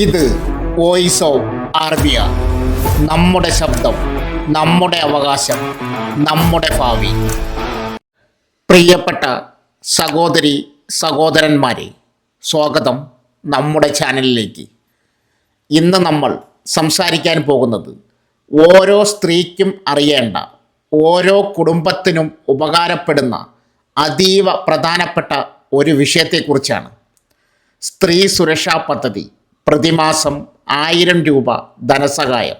ഇത് voice of ആർബിയ നമ്മുടെ ശബ്ദം നമ്മുടെ അവകാശം നമ്മുടെ ഭാവി. പ്രിയപ്പെട്ട സഹോദരി സഹോദരന്മാരെ സ്വാഗതം നമ്മുടെ ചാനലിലേക്ക്. ഇന്ന് നമ്മൾ സംസാരിക്കാൻ പോകുന്നത് ഓരോ സ്ത്രീക്കും അറിയേണ്ട ഓരോ കുടുംബത്തിനും ഉപകാരപ്പെടുന്ന അതീവ പ്രധാനപ്പെട്ട ഒരു വിഷയത്തെക്കുറിച്ചാണ്. സ്ത്രീ സുരക്ഷാ പദ്ധതി. പ്രതിമാസം ആയിരം രൂപ ധനസഹായം.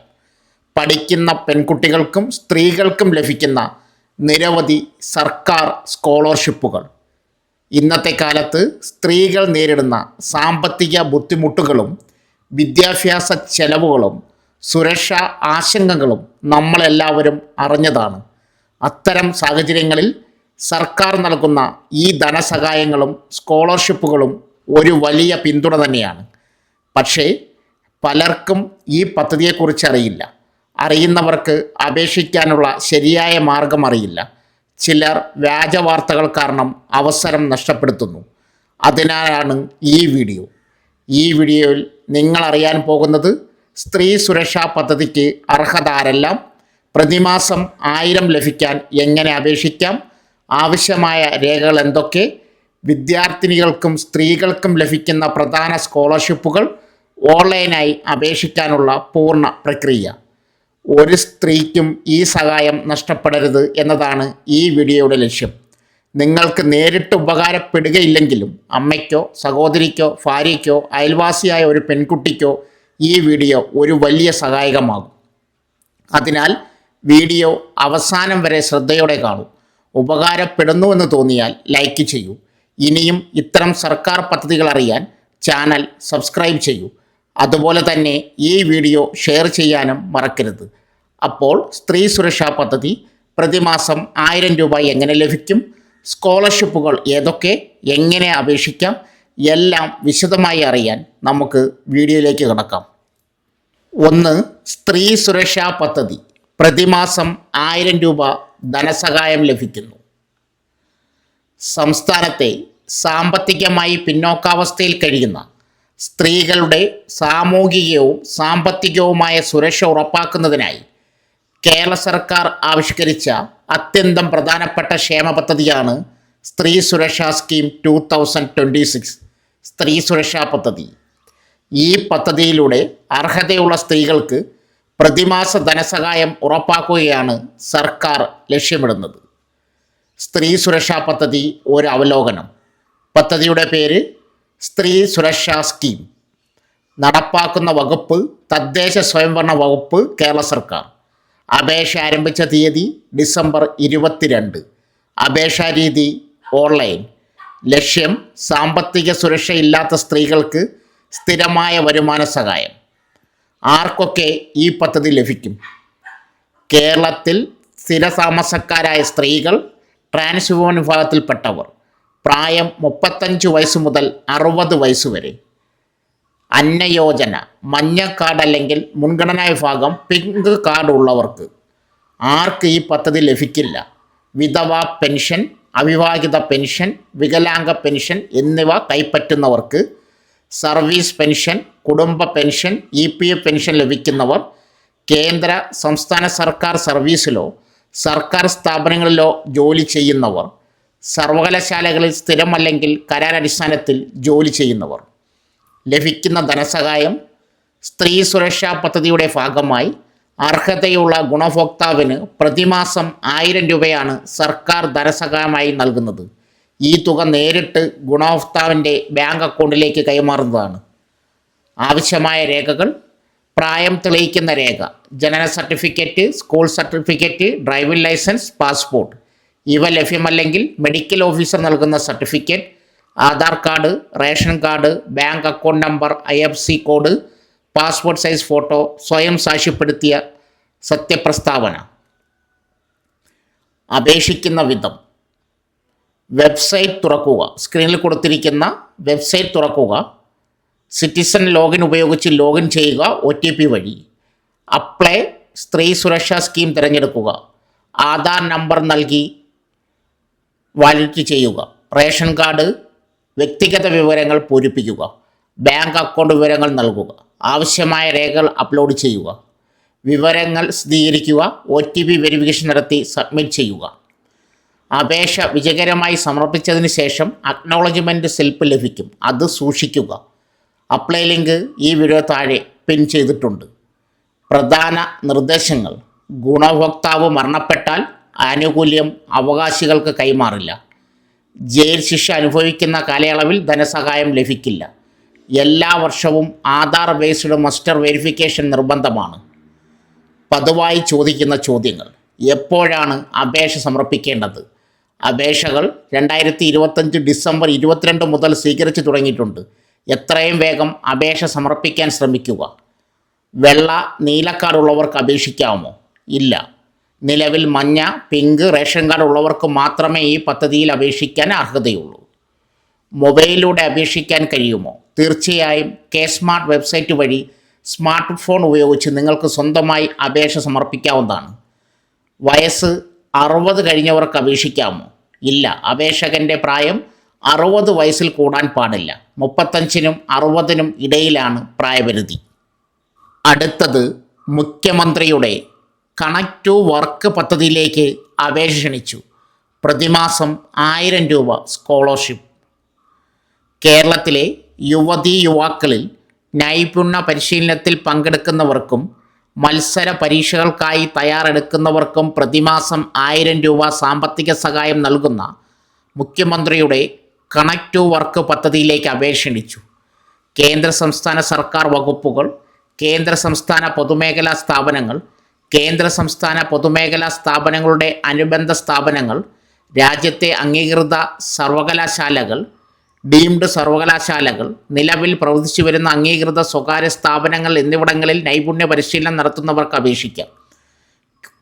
പഠിക്കുന്ന പെൺകുട്ടികൾക്കും സ്ത്രീകൾക്കും ലഭിക്കുന്ന നിരവധി സർക്കാർ സ്കോളർഷിപ്പുകൾ. ഇന്നത്തെ കാലത്ത് സ്ത്രീകൾ നേരിടുന്ന സാമ്പത്തിക ബുദ്ധിമുട്ടുകളും വിദ്യാഭ്യാസ ചെലവുകളും സുരക്ഷാ ആശങ്കകളും നമ്മളെല്ലാവരും അറിഞ്ഞതാണ്. അത്തരം സാഹചര്യങ്ങളിൽ സർക്കാർ നൽകുന്ന ഈ ധനസഹായങ്ങളും സ്കോളർഷിപ്പുകളും ഒരു വലിയ പിന്തുണ തന്നെയാണ്. പക്ഷേ പലർക്കും ഈ പദ്ധതിയെക്കുറിച്ച് അറിയില്ല. അറിയുന്നവർക്ക് അപേക്ഷിക്കാനുള്ള ശരിയായ മാർഗം അറിയില്ല. ചിലർ വ്യാജ വാർത്തകൾ കാരണം അവസരം നഷ്ടപ്പെടുത്തുന്നു. അതിനാലാണ് ഈ വീഡിയോ. ഈ വീഡിയോയിൽ നിങ്ങൾ അറിയാൻ പോകുന്നത് സ്ത്രീ സുരക്ഷാ പദ്ധതിക്ക് അർഹത ആരെല്ലാം പ്രതിമാസം ആയിരം ലഭിക്കാൻ എങ്ങനെ അപേക്ഷിക്കാം ആവശ്യമായ രേഖകൾ എന്തൊക്കെ വിദ്യാർത്ഥിനികൾക്കും സ്ത്രീകൾക്കും ലഭിക്കുന്ന പ്രധാന സ്കോളർഷിപ്പുകൾ ഓൺലൈനായി അപേക്ഷിക്കാനുള്ള പൂർണ പ്രക്രിയ. ഒരു സ്ത്രീക്കും ഈ സഹായം നഷ്ടപ്പെടരുത് എന്നതാണ് ഈ വീഡിയോയുടെ ലക്ഷ്യം. നിങ്ങൾക്ക് നേരിട്ട് ഉപകാരപ്പെടുകയില്ലെങ്കിലും അമ്മയ്ക്കോ സഹോദരിക്കോ ഭാര്യയ്ക്കോ അയൽവാസിയായ ഒരു പെൺകുട്ടിക്കോ ഈ വീഡിയോ ഒരു വലിയ സഹായകമാകും. അതിനാൽ വീഡിയോ അവസാനം വരെ ശ്രദ്ധയോടെ കാണൂ. ഉപകാരപ്പെടുന്നുവെന്ന് തോന്നിയാൽ ലൈക്ക് ചെയ്യൂ. ഇനിയും ഇത്തരം സർക്കാർ പദ്ധതികൾ അറിയാൻ ചാനൽ സബ്സ്ക്രൈബ് ചെയ്യൂ. അതുപോലെ തന്നെ ഈ വീഡിയോ ഷെയർ ചെയ്യാനും മറക്കരുത്. അപ്പോൾ സ്ത്രീ സുരക്ഷാ പദ്ധതി പ്രതിമാസം ആയിരം രൂപ എങ്ങനെ ലഭിക്കും? സ്കോളർഷിപ്പുകൾ ഏതൊക്കെ? എങ്ങനെ അപേക്ഷിക്കാം? എല്ലാം വിശദമായി അറിയാൻ നമുക്ക് വീഡിയോയിലേക്ക് കിടക്കാം. ഒന്ന് സ്ത്രീ സുരക്ഷാ പദ്ധതി. പ്രതിമാസം ആയിരം രൂപ ധനസഹായം ലഭിക്കുന്നു. സംസ്ഥാനത്തെ സാമ്പത്തികമായി പിന്നോക്കാവസ്ഥയിൽ കഴിയുന്ന സ്ത്രീകളുടെ സാമൂഹികവും സാമ്പത്തികവുമായ സുരക്ഷ ഉറപ്പാക്കുന്നതിനായി കേരള സർക്കാർ ആവിഷ്കരിച്ച അത്യന്തം പ്രധാനപ്പെട്ട ക്ഷേമ പദ്ധതിയാണ് സ്ത്രീ സുരക്ഷാ scheme two thousand twenty six സ്ത്രീ സുരക്ഷാ പദ്ധതി. ഈ പദ്ധതിയിലൂടെ അർഹതയുള്ള സ്ത്രീകൾക്ക് പ്രതിമാസ ധനസഹായം ഉറപ്പാക്കുകയാണ് സർക്കാർ ലക്ഷ്യമിടുന്നത്. സ്ത്രീ സുരക്ഷാ പദ്ധതി ഒരു അവലോകനം പദ്ധതിയുടെ പേര് സ്ത്രീ സുരക്ഷാ സ്കീം. നടപ്പാക്കുന്ന വകുപ്പ് തദ്ദേശ സ്വയംഭരണ വകുപ്പ് കേരള സർക്കാർ. അപേക്ഷ ആരംഭിച്ച തീയതി ഡിസംബർ ഇരുപത്തിരണ്ട്. അപേക്ഷാ രീതി ഓൺലൈൻ. ലക്ഷ്യം സാമ്പത്തിക സുരക്ഷയില്ലാത്ത സ്ത്രീകൾക്ക് സ്ഥിരമായ വരുമാന സഹായം. ആർക്കൊക്കെ ഈ പദ്ധതി ലഭിക്കും? കേരളത്തിൽ സ്ഥിരതാമസക്കാരായ സ്ത്രീകൾ ട്രാൻസ് വുമൺ വിഭാഗത്തിൽപ്പെട്ടവർ പ്രായം മുപ്പത്തഞ്ച് വയസ്സ് മുതൽ അറുപത് വയസ്സ് വരെ. അന്നയോജന മഞ്ഞ കാർഡ് അല്ലെങ്കിൽ മുൻഗണനാ വിഭാഗം പിങ്ക് കാർഡ് ഉള്ളവർക്ക് ആർക്ക് ഈ പദ്ധതി ലഭിക്കില്ല? വിധവ പെൻഷൻ അവിവാഹിത പെൻഷൻ വികലാംഗ പെൻഷൻ എന്നിവ കൈപ്പറ്റുന്നവർക്ക് സർവീസ് പെൻഷൻ കുടുംബ pension E P F pension ലഭിക്കുന്നവർ കേന്ദ്ര സംസ്ഥാന സർക്കാർ സർവീസിലോ സർക്കാർ സ്ഥാപനങ്ങളിലോ ജോലി ചെയ്യുന്നവർ സർവകലാശാലകളിൽ സ്ഥിരമല്ലെങ്കിൽ കരാറടിസ്ഥാനത്തിൽ ജോലി ചെയ്യുന്നവർ. ലഭിക്കുന്ന ധനസഹായം സ്ത്രീ സുരക്ഷാ പദ്ധതിയുടെ ഭാഗമായി അർഹതയുള്ള ഗുണഭോക്താവിന് പ്രതിമാസം ആയിരം രൂപയാണ് സർക്കാർ ധനസഹായമായി നൽകുന്നത്. ഈ തുക നേരിട്ട് ഗുണഭോക്താവിന്റെ ബാങ്ക് അക്കൗണ്ടിലേക്ക് കൈമാറുന്നതാണ്. ആവശ്യമായ രേഖകൾ പ്രായം തെളിയിക്കുന്ന രേഖ. ജനന certificate school certificate driving licence passport. ഇവ ലഭ്യമല്ലെങ്കിൽ മെഡിക്കൽ ഓഫീസർ നൽകുന്ന certificate Aadhaar card ration card bank account number I F C code passport size photo സ്വയം സാക്ഷ്യപ്പെടുത്തിയ സത്യപ്രസ്താവന. അപേക്ഷിക്കുന്ന വിധം. വെബ്സൈറ്റ് തുറക്കുക. സ്ക്രീനിൽ കൊടുത്തിരിക്കുന്ന വെബ്സൈറ്റ് തുറക്കുക. സിറ്റിസൺ ലോഗിൻ ഉപയോഗിച്ച് ലോഗിൻ ചെയ്യുക ഒ ടി പി വഴി. അപ്ലൈ സ്ത്രീ സുരക്ഷാ സ്കീം തിരഞ്ഞെടുക്കുക. ആധാർ നമ്പർ നൽകി വാലിഡിറ്റി ചെയ്യുക. റേഷൻ കാർഡ് വ്യക്തിഗത വിവരങ്ങൾ പൂരിപ്പിക്കുക. ബാങ്ക് അക്കൗണ്ട് വിവരങ്ങൾ നൽകുക. ആവശ്യമായ രേഖകൾ അപ്ലോഡ് ചെയ്യുക. വിവരങ്ങൾ സ്ഥിരീകരിക്കുക. ഒ ടി പി വെരിഫിക്കേഷൻ നടത്തി സബ്മിറ്റ് ചെയ്യുക. അപേക്ഷ വിജയകരമായി സമർപ്പിച്ചതിന് ശേഷം അക്നോളജ്മെന്റ് സെൽപ്പ് ലഭിക്കും. അത് സൂക്ഷിക്കുക. അപ്ലൈ ലിങ്ക് ഈ വീഡിയോ താഴെ പിൻ ചെയ്തിട്ടുണ്ട്. പ്രധാന നിർദ്ദേശങ്ങൾ. ഗുണഭോക്താവ് മരണപ്പെട്ടാൽ ആനുകൂല്യം അവകാശികൾക്ക് കൈമാറില്ല. ജയിൽ ശിക്ഷ അനുഭവിക്കുന്ന കാലയളവിൽ ധനസഹായം ലഭിക്കില്ല. എല്ലാ വർഷവും ആധാർ ബേസ്ഡ് മസ്റ്റർ വെരിഫിക്കേഷൻ നിർബന്ധമാണ്. പതിവായി ചോദിക്കുന്ന ചോദ്യങ്ങൾ. എപ്പോഴാണ് അപേക്ഷ സമർപ്പിക്കേണ്ടത്? അപേക്ഷകൾ രണ്ടായിരത്തി ഇരുപത്തഞ്ച് ഡിസംബർ ഇരുപത്തിരണ്ട് മുതൽ സ്വീകരിച്ചു തുടങ്ങിയിട്ടുണ്ട്. എത്രയും വേഗം അപേക്ഷ സമർപ്പിക്കാൻ ശ്രമിക്കുക. വെള്ള നീലക്കാർഡുള്ളവർക്ക് അപേക്ഷിക്കാമോ? ഇല്ല. നിലവിൽ മഞ്ഞ പിങ്ക് റേഷൻ കാർഡ് ഉള്ളവർക്ക് മാത്രമേ ഈ പദ്ധതിയിൽ അപേക്ഷിക്കാൻ അർഹതയുള്ളൂ. മൊബൈലിലൂടെ അപേക്ഷിക്കാൻ കഴിയുമോ? തീർച്ചയായും കെ സ്മാർട്ട് വെബ്സൈറ്റ് വഴി സ്മാർട്ട് ഫോൺ ഉപയോഗിച്ച് നിങ്ങൾക്ക് സ്വന്തമായി അപേക്ഷ സമർപ്പിക്കാവുന്നതാണ്. വയസ്സ് അറുപത് കഴിഞ്ഞവർക്ക് അപേക്ഷിക്കാമോ? ഇല്ല. അപേക്ഷകന്റെ പ്രായം അറുപത് വയസ്സിൽ കൂടാൻ പാടില്ല. മുപ്പത്തഞ്ചിനും അറുപതിനും ഇടയിലാണ് പ്രായപരിധി. അടുത്തത് മുഖ്യമന്ത്രിയുടെ കണക്ട് ടു വർക്ക് പദ്ധതിയിലേക്ക് അപേക്ഷ ക്ഷണിച്ചു. പ്രതിമാസം ആയിരം രൂപ സ്കോളർഷിപ്പ് കേരളത്തിലെ യുവതീ യുവാക്കളിൽ നൈപുണ്യ പരിശീലനത്തിൽ പങ്കെടുക്കുന്നവർക്കും മത്സര പരീക്ഷകൾക്കായി തയ്യാറെടുക്കുന്നവർക്കും പ്രതിമാസം ആയിരം രൂപ സാമ്പത്തിക സഹായം നൽകുന്ന മുഖ്യമന്ത്രിയുടെ കണക്ട് ടു വർക്ക് പദ്ധതിയിലേക്ക് അപേക്ഷണിച്ചു ക്ഷണിച്ചു കേന്ദ്ര സംസ്ഥാന സർക്കാർ വകുപ്പുകൾ കേന്ദ്ര സംസ്ഥാന പൊതുമേഖലാ സ്ഥാപനങ്ങൾ കേന്ദ്ര സംസ്ഥാന പൊതുമേഖലാ സ്ഥാപനങ്ങളുടെ അനുബന്ധ സ്ഥാപനങ്ങൾ രാജ്യത്തെ അംഗീകൃത സർവകലാശാലകൾ ഡീംഡ് സർവകലാശാലകൾ നിലവിൽ പ്രവർത്തിച്ചു വരുന്ന അംഗീകൃത സ്വകാര്യ സ്ഥാപനങ്ങൾ എന്നിവിടങ്ങളിൽ നൈപുണ്യ പരിശീലനം നടത്തുന്നവർക്ക് അപേക്ഷിക്കാം.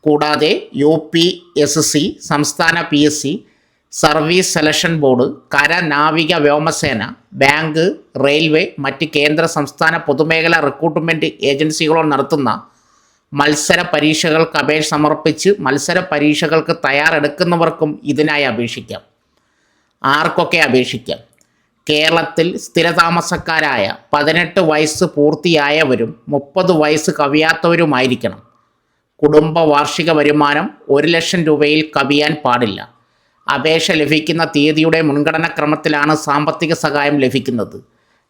കൂടാതെ യു പി എസ് സി സംസ്ഥാന P S C service selection board കര നാവിക വ്യോമസേന ബാങ്ക് റെയിൽവേ മറ്റ് കേന്ദ്ര സംസ്ഥാന പൊതുമേഖലാ റിക്രൂട്ട്മെന്റ് ഏജൻസികളോ നടത്തുന്ന മത്സര പരീക്ഷകൾക്ക് അപേക്ഷ സമർപ്പിച്ച് മത്സര പരീക്ഷകൾക്ക് തയ്യാറെടുക്കുന്നവർക്കും ഇതിനായി അപേക്ഷിക്കാം. ആർക്കൊക്കെ അപേക്ഷിക്കാം? കേരളത്തിൽ സ്ഥിരതാമസക്കാരായ പതിനെട്ട് വയസ്സ് പൂർത്തിയായവരും മുപ്പത് വയസ്സ് കവിയാത്തവരുമായിരിക്കണം. കുടുംബ വാർഷിക വരുമാനം ഒരു ലക്ഷം രൂപയിൽ കവിയാൻ പാടില്ല. അപേക്ഷ ലഭിക്കുന്ന തീയതിയുടെ മുൻഗണനാക്രമത്തിലാണ് സാമ്പത്തിക സഹായം ലഭിക്കുന്നത്.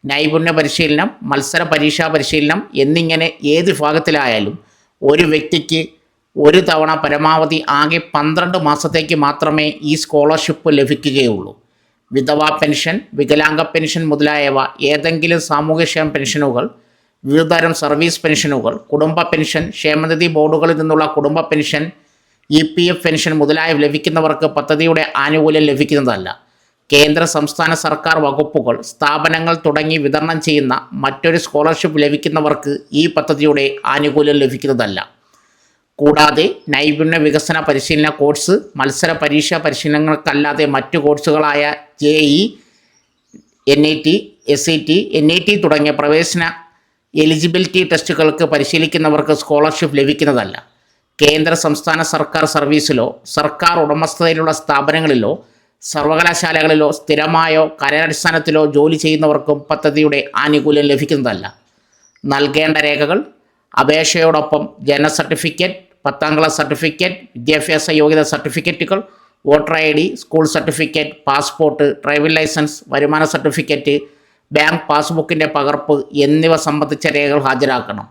നൈപുണ്യ പരിശീലനം മത്സര പരീക്ഷാ പരിശീലനം എന്നിങ്ങനെ ഏത് വിഭാഗത്തിലായാലും ഒരു വ്യക്തിക്ക് ഒരു തവണ പരമാവധി ആകെ പന്ത്രണ്ട് മാസത്തേക്ക് മാത്രമേ ഈ സ്കോളർഷിപ്പ് ലഭിക്കുകയുള്ളൂ. വിധവാ പെൻഷൻ വികലാംഗ പെൻഷൻ മുതലായവ ഏതെങ്കിലും സാമൂഹ്യക്ഷേമ പെൻഷനുകൾ വിവിധതരം സർവീസ് പെൻഷനുകൾ കുടുംബ പെൻഷൻ ക്ഷേമനിധി ബോർഡുകളിൽ നിന്നുള്ള കുടുംബ pension E P F pension മുതലായവ ലഭിക്കുന്നവർക്ക് പദ്ധതിയുടെ ആനുകൂല്യം ലഭിക്കുന്നതല്ല. കേന്ദ്ര സംസ്ഥാന സർക്കാർ വകുപ്പുകൾ സ്ഥാപനങ്ങൾ തുടങ്ങി വിതരണം ചെയ്യുന്ന മറ്റൊരു സ്കോളർഷിപ്പ് ലഭിക്കുന്നവർക്ക് ഈ പദ്ധതിയുടെ ആനുകൂല്യം ലഭിക്കുന്നതല്ല. കൂടാതെ നൈപുണ്യ വികസന പരിശീലന കോഴ്സ് മത്സര പരീക്ഷാ പരിശീലനങ്ങൾക്കല്ലാതെ മറ്റു കോഴ്സുകളായ J E N I T S I T N I T തുടങ്ങിയ പ്രവേശന എലിജിബിലിറ്റി ടെസ്റ്റുകൾക്ക് പരിശീലിക്കുന്നവർക്ക് സ്കോളർഷിപ്പ് ലഭിക്കുന്നതല്ല. കേന്ദ്ര സംസ്ഥാന സർക്കാർ സർവീസിലോ സർക്കാർ ഉടമസ്ഥതയിലുള്ള സ്ഥാപനങ്ങളിലോ സർവകലാശാലകളിലോ സ്ഥിരമായോ കരാടിസ്ഥാനത്തിലോ ജോലി ചെയ്യുന്നവർക്കും പദ്ധതിയുടെ ആനുകൂല്യം ലഭിക്കുന്നതല്ല. നൽകേണ്ട രേഖകൾ അപേക്ഷയോടൊപ്പം ജനന സർട്ടിഫിക്കറ്റ് പത്താം ക്ലാസ് സർട്ടിഫിക്കറ്റ് വിദ്യാഭ്യാസ യോഗ്യത സർട്ടിഫിക്കറ്റുകൾ voter I D school certificate passport driving licence വരുമാന സർട്ടിഫിക്കറ്റ് ബാങ്ക് പാസ്ബുക്കിന്റെ പകർപ്പ് എന്നിവ സംബന്ധിച്ച രേഖകൾ ഹാജരാക്കണം.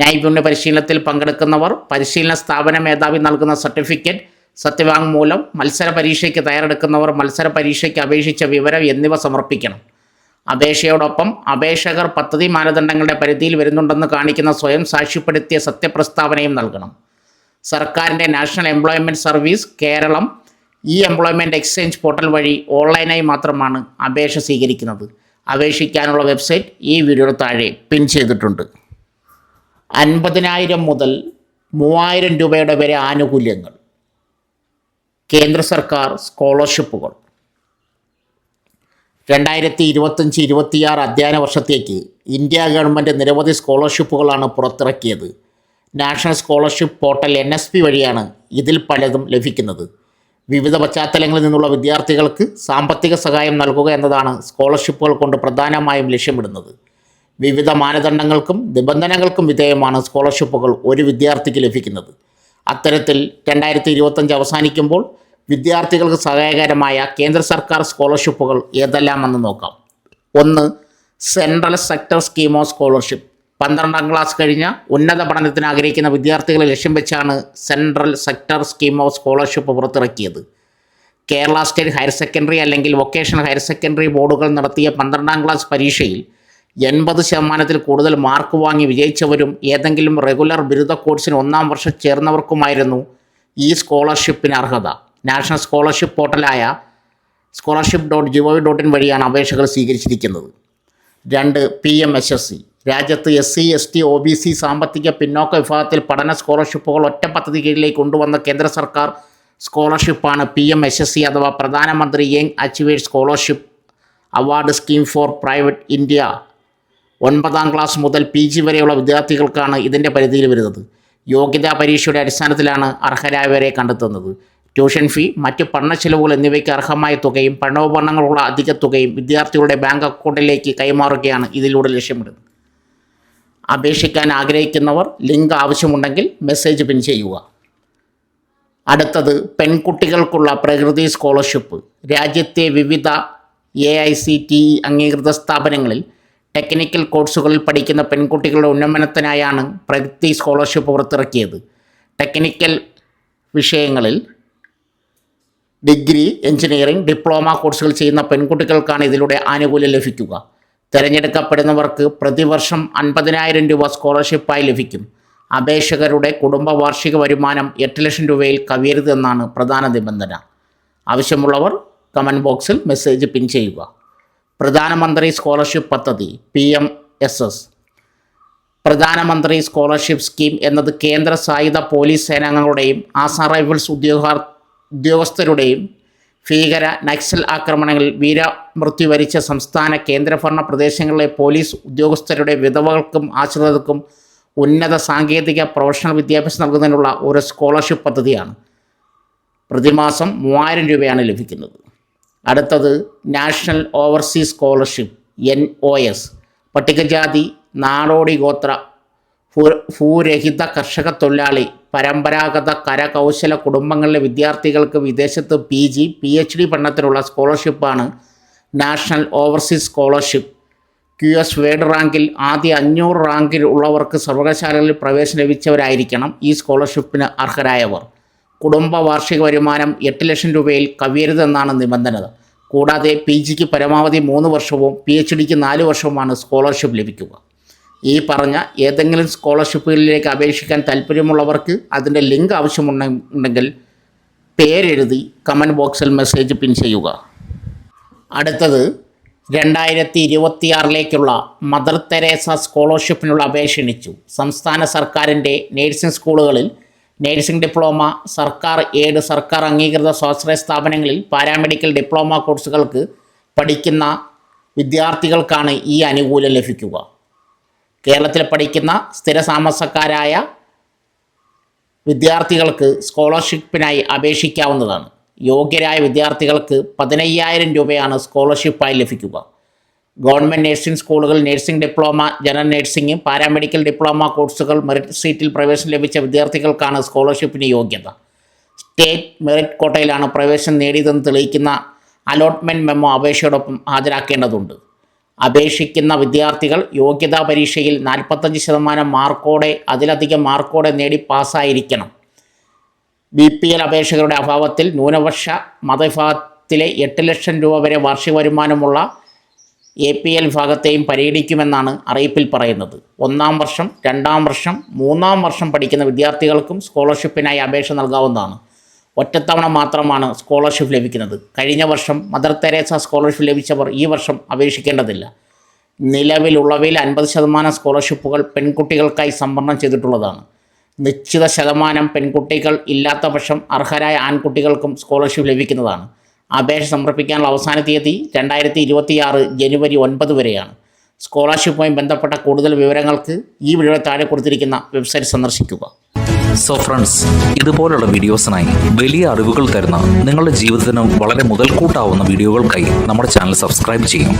നൈപുണ്യ പരിശീലനത്തിൽ പങ്കെടുക്കുന്നവർ പരിശീലന സ്ഥാപന മേധാവി നൽകുന്ന സർട്ടിഫിക്കറ്റ് സത്യവാങ്മൂലം മത്സര പരീക്ഷയ്ക്ക് തയ്യാറെടുക്കുന്നവർ മത്സര പരീക്ഷയ്ക്ക് അപേക്ഷിച്ച വിവരം എന്നിവ സമർപ്പിക്കണം. അപേക്ഷയോടൊപ്പം അപേക്ഷകർ പദ്ധതി മാനദണ്ഡങ്ങളുടെ പരിധിയിൽ വരുന്നുണ്ടെന്ന് കാണിക്കുന്ന സ്വയം സാക്ഷ്യപ്പെടുത്തിയ സത്യപ്രസ്താവനയും നൽകണം. സർക്കാരിന്റെ നാഷണൽ എംപ്ലോയ്മെന്റ് സർവീസ് കേരളം ഈ എംപ്ലോയ്മെന്റ് എക്സ്ചേഞ്ച് പോർട്ടൽ വഴി ഓൺലൈനായി മാത്രമാണ് അപേക്ഷ സ്വീകരിക്കുന്നത്. അപേക്ഷിക്കാനുള്ള വെബ്സൈറ്റ് ഈ വീഡിയോയുടെ താഴെ പിൻ ചെയ്തിട്ടുണ്ട്. അൻപതിനായിരം മുതൽ മൂവായിരം രൂപയുടെ വരെ ആനുകൂല്യങ്ങൾ. കേന്ദ്ര സർക്കാർ സ്കോളർഷിപ്പുകൾ. രണ്ടായിരത്തി ഇരുപത്തഞ്ച് ഇരുപത്തിയാറ് അധ്യയന വർഷത്തേക്ക് ഇന്ത്യ ഗവൺമെന്റ് നിരവധി സ്കോളർഷിപ്പുകളാണ് പുറത്തിറക്കിയത്. National scholarship portal N S P വഴിയാണ് ഇതിൽ പലതും ലഭിക്കുന്നത്. വിവിധ പശ്ചാത്തലങ്ങളിൽ നിന്നുള്ള വിദ്യാർത്ഥികൾക്ക് സാമ്പത്തിക സഹായം നൽകുക എന്നതാണ് സ്കോളർഷിപ്പുകൾ കൊണ്ട് പ്രധാനമായും ലക്ഷ്യമിടുന്നത്. വിവിധ മാനദണ്ഡങ്ങൾക്കും നിബന്ധനകൾക്കും വിധേയമാണ് സ്കോളർഷിപ്പുകൾ ഒരു വിദ്യാർത്ഥിക്ക് ലഭിക്കുന്നത്. അത്തരത്തിൽ രണ്ടായിരത്തി ഇരുപത്തഞ്ച് അവസാനിക്കുമ്പോൾ വിദ്യാർത്ഥികൾക്ക് സഹായകരമായ കേന്ദ്ര സർക്കാർ സ്കോളർഷിപ്പുകൾ ഏതെല്ലാമെന്ന് നോക്കാം. ഒന്ന് central sector scheme of scholarship. പന്ത്രണ്ടാം ക്ലാസ് കഴിഞ്ഞ ഉന്നത പഠനത്തിന് ആഗ്രഹിക്കുന്ന വിദ്യാർത്ഥികളെ ലക്ഷ്യം വെച്ചാണ് central sector scheme of scholarship പുറത്തിറക്കിയത്. കേരള സ്റ്റേറ്റ് ഹയർ സെക്കൻഡറി അല്ലെങ്കിൽ വൊക്കേഷണൽ ഹയർ സെക്കൻഡറി ബോർഡുകൾ നടത്തിയ പന്ത്രണ്ടാം ക്ലാസ് പരീക്ഷയിൽ എൺപത് ശതമാനത്തിൽ കൂടുതൽ മാർക്ക് വാങ്ങി വിജയിച്ചവരും ഏതെങ്കിലും റെഗുലർ ബിരുദ കോഴ്സിന് ഒന്നാം വർഷം ചേർന്നവർക്കുമായിരുന്നു ഈ സ്കോളർഷിപ്പിന് അർഹത. National scholarship പോർട്ടലായ scholarship dot G O dot in വഴിയാണ് അപേക്ഷകൾ സ്വീകരിച്ചിരിക്കുന്നത്. രണ്ട് P M S S C രാജ്യത്ത് S C S T O B C സാമ്പത്തിക പിന്നോക്ക വിഭാഗത്തിൽ പഠന സ്കോളർഷിപ്പുകൾ ഒറ്റ പദ്ധതി കീഴിലേക്ക് കൊണ്ടുവന്ന കേന്ദ്ര സർക്കാർ സ്കോളർഷിപ്പാണ് P M S S C അഥവാ പ്രധാനമന്ത്രി young achievers scholarship award scheme for private India ഒൻപതാം ക്ലാസ് മുതൽ പി ജി വരെയുള്ള വിദ്യാർത്ഥികൾക്കാണ് ഇതിന്റെ പരിധിയിൽ വരുന്നത്. യോഗ്യതാ പരീക്ഷയുടെ അടിസ്ഥാനത്തിലാണ് അർഹരായവരെ കണ്ടെത്തുന്നത്. ട്യൂഷൻ ഫീ മറ്റ് പഠന ചെലവുകൾ എന്നിവയ്ക്ക് അർഹമായ തുകയും പഠനോപകരണങ്ങളുള്ള അധിക തുകയും വിദ്യാർത്ഥികളുടെ ബാങ്ക് അക്കൗണ്ടിലേക്ക് കൈമാറുകയാണ് ഇതിലൂടെ ലക്ഷ്യമിടുന്നത്. അപേക്ഷിക്കാൻ ആഗ്രഹിക്കുന്നവർ ലിങ്ക് ആവശ്യമുണ്ടെങ്കിൽ മെസ്സേജ് പിൻ ചെയ്യുക. അടുത്തത് പെൺകുട്ടികൾക്കുള്ള പ്രകൃതി സ്കോളർഷിപ്പ്. രാജ്യത്തെ വിവിധ A I C T E അംഗീകൃത സ്ഥാപനങ്ങളിൽ ടെക്നിക്കൽ കോഴ്സുകളിൽ പഠിക്കുന്ന പെൺകുട്ടികളുടെ ഉന്നമനത്തിനായാണ് പ്രകൃതി സ്കോളർഷിപ്പ് പുറത്തിറക്കിയത്. ടെക്നിക്കൽ വിഷയങ്ങളിൽ ഡിഗ്രി എഞ്ചിനീയറിംഗ് ഡിപ്ലോമ കോഴ്സുകൾ ചെയ്യുന്ന പെൺകുട്ടികൾക്കാണ് ഇതിലൂടെ ആനുകൂല്യം ലഭിക്കുക. തിരഞ്ഞെടുക്കപ്പെടുന്നവർക്ക് പ്രതിവർഷം അൻപതിനായിരം രൂപ സ്കോളർഷിപ്പായി ലഭിക്കും. അപേക്ഷകരുടെ കുടുംബ വാർഷിക വരുമാനം എട്ട് ലക്ഷം രൂപയിൽ കവിയരുതെന്നാണ് പ്രധാന നിബന്ധന. ആവശ്യമുള്ളവർ കമന്റ് ബോക്സിൽ മെസ്സേജ് പിൻ ചെയ്യുക. പ്രധാനമന്ത്രി സ്കോളർഷിപ്പ് പദ്ധതി പി എം എസ് എസ്. പ്രധാനമന്ത്രി സ്കോളർഷിപ്പ് സ്കീം എന്നത് കേന്ദ്ര സായുധ പോലീസ് സേനാംഗങ്ങളുടെയും ആസാം റൈഫിൾസ് ഉദ്യോഗാർ ഉദ്യോഗസ്ഥരുടെയും ഭീകര നക്സൽ ആക്രമണങ്ങളിൽ വീരമൃത്യു വരിച്ച സംസ്ഥാന കേന്ദ്രഭരണ പ്രദേശങ്ങളിലെ പോലീസ് ഉദ്യോഗസ്ഥരുടെ വിധവകൾക്കും ആശ്രിതർക്കും ഉന്നത സാങ്കേതിക പ്രൊഫഷണൽ വിദ്യാഭ്യാസം നൽകുന്നതിനുള്ള ഒരു സ്കോളർഷിപ്പ് പദ്ധതിയാണ്. പ്രതിമാസം മൂവായിരം രൂപയാണ് ലഭിക്കുന്നത്. അടുത്തത് national overseas scholarship N O S. പട്ടികജാതി നാടോടി ഗോത്ര ഭൂ- ഭൂരഹിത കർഷക തൊഴിലാളി പരമ്പരാഗത കരകൗശല കുടുംബങ്ങളിലെ വിദ്യാർത്ഥികൾക്ക് വിദേശത്ത് P G P H D പഠനത്തിനുള്ള സ്കോളർഷിപ്പാണ് national overseas scholarship. Q S world റാങ്കിൽ ആദ്യ അഞ്ഞൂറ് റാങ്കിൽ ഉള്ളവർക്ക് സർവകലാശാലകളിൽ പ്രവേശനം ലഭിച്ചവരായിരിക്കണം ഈ സ്കോളർഷിപ്പിന് അർഹരായവർ. കുടുംബ വാർഷിക വരുമാനം എട്ട് ലക്ഷം രൂപയിൽ കവിയരുതെന്നാണ് നിബന്ധന കൂടാതെ പി ജിക്ക് പരമാവധി മൂന്ന് വർഷവും പി എച്ച് ഡിക്ക് നാല് വർഷവുമാണ് സ്കോളർഷിപ്പ് ലഭിക്കുക. ഈ പറഞ്ഞ ഏതെങ്കിലും സ്കോളർഷിപ്പുകളിലേക്ക് അപേക്ഷിക്കാൻ താല്പര്യമുള്ളവർക്ക് അതിന്റെ ലിങ്ക് ആവശ്യമുണ്ടെങ്കിൽ പേരെഴുതി കമന്റ് ബോക്സിൽ മെസ്സേജ് പിൻ ചെയ്യുക. അടുത്തത് രണ്ടായിരത്തി ഇരുപത്തിയാറിലേക്കുള്ള മദർ തെരേസ സ്കോളർഷിപ്പിനുള്ള അപേക്ഷ ക്ഷണിച്ചു. സംസ്ഥാന സർക്കാരിന്റെ നേഴ്സിംഗ് സ്കൂളുകളിൽ നേഴ്സിംഗ് ഡിപ്ലോമ സർക്കാർ എയ്ഡ് സർക്കാർ അംഗീകൃത സ്വാശ്രയ സ്ഥാപനങ്ങളിൽ പാരാമെഡിക്കൽ ഡിപ്ലോമ കോഴ്സുകൾക്ക് പഠിക്കുന്ന വിദ്യാർത്ഥികൾക്കാണ് ഈ ആനുകൂല്യം ലഭിക്കുക. കേരളത്തിൽ പഠിക്കുന്ന സ്ഥിര താമസക്കാരായ വിദ്യാർത്ഥികൾക്ക് സ്കോളർഷിപ്പിനായി അപേക്ഷിക്കാവുന്നതാണ്. യോഗ്യരായ വിദ്യാർത്ഥികൾക്ക് പതിനയ്യായിരം രൂപയാണ് സ്കോളർഷിപ്പായി ലഭിക്കുക. ഗവൺമെന്റ് നഴ്സിംഗ് സ്കൂളുകൾ nursing diploma general nursing paramedical diploma കോഴ്സുകൾ മെറിറ്റ് സീറ്റിൽ പ്രവേശനം ലഭിച്ച വിദ്യാർത്ഥികൾക്കാണ് സ്കോളർഷിപ്പിന് യോഗ്യത. സ്റ്റേറ്റ് മെറിറ്റ് കോട്ടയിലാണ് പ്രവേശനം നേടിയതെന്ന് തെളിയിക്കുന്ന അലോട്ട്മെന്റ് മെമ്മോ അപേക്ഷയോടൊപ്പം ഹാജരാക്കേണ്ടതുണ്ട്. അപേക്ഷിക്കുന്ന വിദ്യാർത്ഥികൾ യോഗ്യതാ പരീക്ഷയിൽ നാൽപ്പത്തഞ്ച് ശതമാനം മാർക്കോടെ അതിലധികം മാർക്കോടെ നേടി പാസ്സായിരിക്കണം. ബി പി എൽ അപേക്ഷകരുടെ അഭാവത്തിൽ ന്യൂനപക്ഷ മതവിഭാഗത്തിലെ എട്ട് ലക്ഷം രൂപ വരെ വാർഷിക വരുമാനമുള്ള എ പി എൽ വിഭാഗത്തെയും പരിഗണിക്കുമെന്നാണ് അറിയിപ്പിൽ പറയുന്നത്. ഒന്നാം വർഷം രണ്ടാം വർഷം മൂന്നാം വർഷം പഠിക്കുന്ന വിദ്യാർത്ഥികൾക്കും സ്കോളർഷിപ്പിനായി അപേക്ഷ നൽകാവുന്നതാണ്. ഒറ്റത്തവണ മാത്രമാണ് സ്കോളർഷിപ്പ് ലഭിക്കുന്നത്. കഴിഞ്ഞ വർഷം മദർ തെരേസ സ്കോളർഷിപ്പ് ലഭിച്ചവർ ഈ വർഷം അപേക്ഷിക്കേണ്ടതില്ല. നിലവിലുള്ളവയിൽ അൻപത് ശതമാനം സ്കോളർഷിപ്പുകൾ പെൺകുട്ടികൾക്കായി സംവരണം ചെയ്തിട്ടുള്ളതാണ്. നിശ്ചിത ശതമാനം പെൺകുട്ടികൾ ഇല്ലാത്ത പക്ഷം അർഹരായ ആൺകുട്ടികൾക്കും സ്കോളർഷിപ്പ് ലഭിക്കുന്നതാണ്. അപേക്ഷ സമർപ്പിക്കാനുള്ള അവസാന തീയതി രണ്ടായിരത്തി ഇരുപത്തിയാറ് ജനുവരി ഒൻപത് വരെയാണ്. സ്കോളർഷിപ്പുമായി ബന്ധപ്പെട്ട കൂടുതൽ വിവരങ്ങൾക്ക് ഈ വീഡിയോ താഴെ കൊടുത്തിരിക്കുന്ന വെബ്സൈറ്റ് സന്ദർശിക്കുക. സോ ഫ്രണ്ട്സ് ഇതുപോലുള്ള വീഡിയോസിനായി വലിയ അറിവുകൾ തരുന്ന നിങ്ങളുടെ ജീവിതത്തിനും വളരെ മുതൽക്കൂട്ടാവുന്ന വീഡിയോകൾക്കായി നമ്മുടെ ചാനൽ സബ്സ്ക്രൈബ് ചെയ്യും.